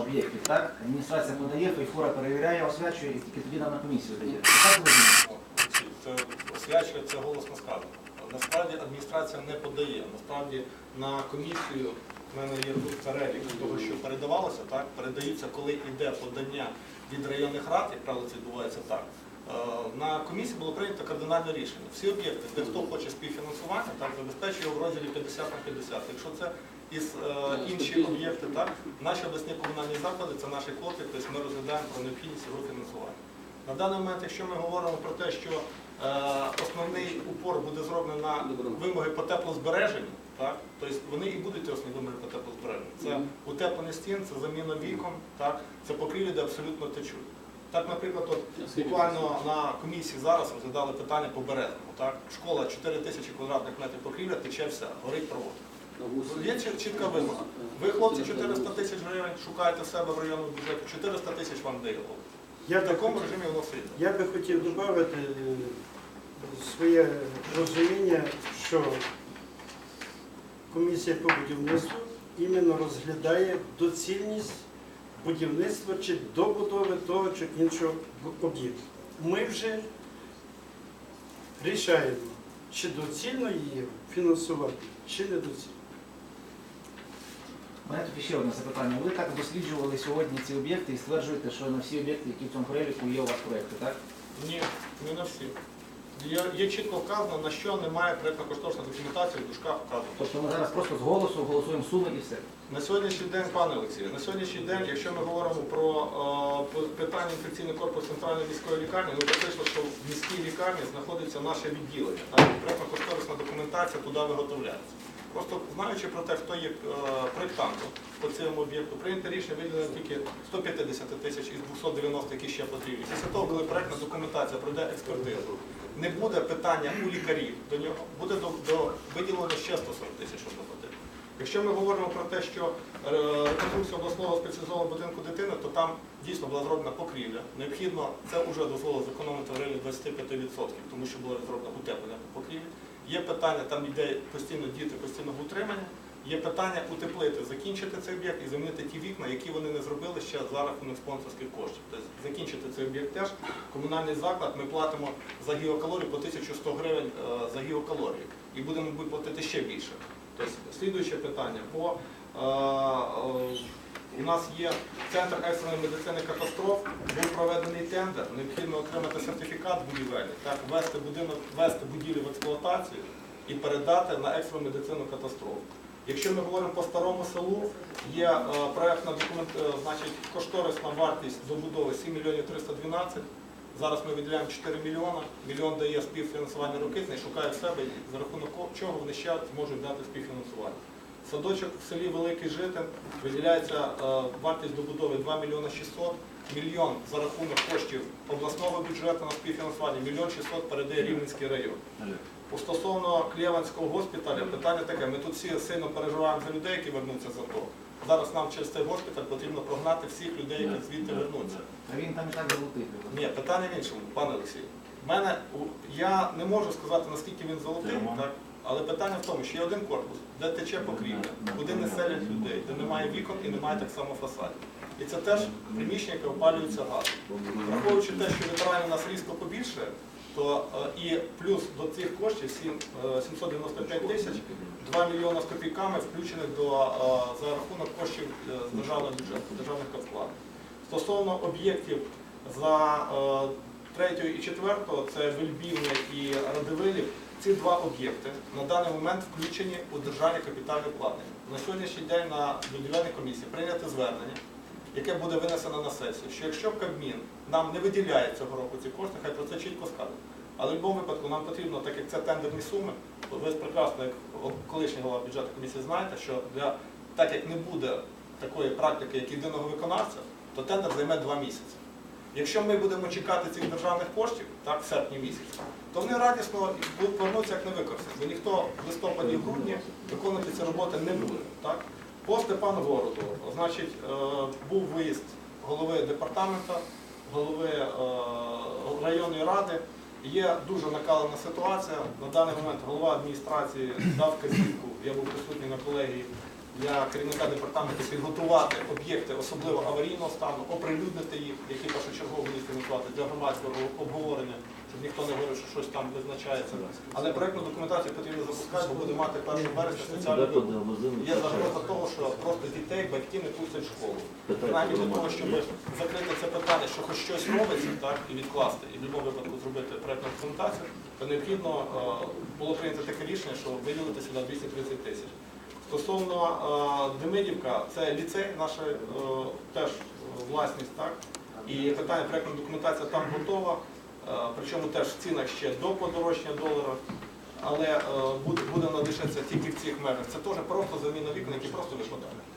об'єктів, так? Адміністрація подає, фейфура перевіряє, освячує і тільки тоді нам на комісію дає. Так ви? Це освячує, це голосно сказано. Насправді адміністрація не подає. Насправді на комісію в мене є тут перелік того, що передавалося, так передаються, коли йде подання від районних рад, як правило, це відбувається так. Е, На комісії було прийнято кардинальне рішення. Всі об'єкти, де хто хоче співфінансування, так забезпечує в розділі 50 на 50. Якщо це із е, інші об'єкти, так наші обласні комунальні заклади це наші квоти, тобто ми розглядаємо про необхідність його фінансування. На даний момент, якщо ми говоримо про те, що е, основний упор буде зроблений на вимоги по теплозбереженню, так, тобто вони і будуть основні вимоги по теплозбереженню. Це утеплення стін, це заміна вікон, так, це покрівлі, де абсолютно течуть. Так, наприклад, от буквально на комісії зараз розглядали питання по березному. Так? Школа 4 тисячі квадратних метрів покрівля, тече все, горить провод. Є чітка вимога. Ви, хлопці, 400 тисяч гривень шукаєте в себе в районному бюджеті, 400 тисяч вам дає. Я В би, такому хотів- режимі воно сидить. я би хотів додати своє розуміння, що комісія по будівництву іменно розглядає доцільність будівництва чи добудови того чи іншого об'єкту. Ми вже рішаємо, чи доцільно її фінансувати, чи не доцільно. У мене тут ще одне запитання. Ви так досліджували сьогодні ці об'єкти і стверджуєте, що на всі об'єкти, які в цьому переліку є у вас проєкти, так? Ні, не на всі. Є, є чітко вказано, на що немає проєктно-кошторисна документація в дужках вказано. Тобто ми зараз просто з голосу голосуємо суми і все. На сьогоднішній день, пане Олексію, на сьогоднішній день, якщо ми говоримо про е, питання інфекційний корпус центральної міської лікарні, ну то вийшло, що в міській лікарні знаходиться наше відділення. Там проєктно-кошторисна документація туди виготовляється. Просто знаючи про те, хто є е, проєктантом по цьому об'єкту, прийнято рішення виділено тільки 150 тисяч із 290, які ще потрібні. Після того, коли проєктна документація пройде експертизу, не буде питання у лікарів до нього, буде до, до виділено ще 140 тисяч, що. Якщо ми говоримо про те, що е, реконструкція обласного спеціалізованого будинку дитини, то там дійсно була зроблена покрівля. Необхідно, це вже дозволило зекономити в районі 25%, тому що було зроблено утеплення по покрівлі. Є питання, там йде постійно діти, постійно в утриманні. Є питання утеплити, закінчити цей об'єкт і замінити ті вікна, які вони не зробили ще за рахунок спонсорських коштів. Тобто закінчити цей об'єкт теж. Комунальний заклад ми платимо за гігакалорію по 1100 гривень е, за гігакалорію. І будемо платити ще більше. Тобто, слідуюче питання. По, е, е, у нас є центр екстреної медицини катастроф, був проведений тендер, необхідно отримати сертифікат будівельний, так, ввести будинок, ввести будівлю в експлуатацію і передати на екстрену медицину катастроф. Якщо ми говоримо по старому селу, є е, проектна документ, е, значить, кошторисна вартість забудови 7 мільйонів 312. Зараз ми виділяємо 4 мільйони, мільйон дає співфінансування рокитне, шукає в себе, за рахунок чого вони ще зможуть дати співфінансування. Садочок в селі Великий Житин виділяється е, вартість добудови 2 мільйони 600, мільйон за рахунок коштів обласного бюджету на співфінансування, мільйон 600 передає Рівненський район. Стосовно Клєванського госпіталя, питання таке, ми тут всі сильно переживаємо за людей, які вернуться з АТО. Зараз нам через цей госпіталь потрібно прогнати всіх людей, які звідти вернуться. А він там і так золотий. Ні, питання в іншому, пане Олексій. Мене я не можу сказати, наскільки він золотий, так? але питання в тому, що є один корпус, де тече покрівля, куди не селять людей, де немає вікон і немає так само фасадів. І це теж приміщення, яке опалюється газом. Враховуючи те, що ветеранів у нас різко побільшає, то е, і плюс до цих коштів е, 795 тисяч, 2 мільйони з копійками включених до, е, за рахунок коштів е, з державного бюджету, державних вкладів. Стосовно об'єктів за е, третього і четвертого, це Вельбівня і Радивилів, ці два об'єкти на даний момент включені у державні капітальні плани. На сьогоднішній день на будівельній комісії прийнято звернення, яке буде винесено на сесію, що якщо Кабмін нам не виділяє цього року ці кошти, хай про це чітко скажуть. Але в будь-якому випадку нам потрібно, так як це тендерні суми, ви прекрасно, як колишній голова бюджетної комісії, знаєте, що для так як не буде такої практики, як єдиного виконавця, то тендер займе два місяці. Якщо ми будемо чекати цих державних коштів, так, в серпні місяці, то вони радісно будуть повернутися як не використані, бо ніхто в листопаді і грудні виконувати ці роботи не буде. Так? По Степангороду, значить, е, був виїзд голови департаменту, голови е, районної ради. Є дуже накалена ситуація. На даний момент голова адміністрації дав казівку, я був присутній на колегії для керівника департаменту підготувати об'єкти особливо аварійного стану, оприлюднити їх, які першочергово будуть фінансувати для громадського обговорення, щоб ніхто не говорив, що щось там визначається. Але проєктну документацію потрібно запускати, бо буде мати 1 вересня спеціальний випуск. Є загроза того, що просто дітей батьки не пустять в школу. Принаймні для того, щоб закрити це питання, що хоч щось робиться, так, і відкласти, і в будь-якому випадку зробити проєктну документацію, то необхідно е, було прийнято таке рішення, що виділити сюди 230 тисяч. Стосовно е, Демидівка, це ліцей, наша е, теж власність, так? І питання проєктна документація там готова, е, причому теж в цінах ще до подорожчання долара. Але буде, надишатися тільки в цих межах. Це теж просто заміна вікон, які просто випадають.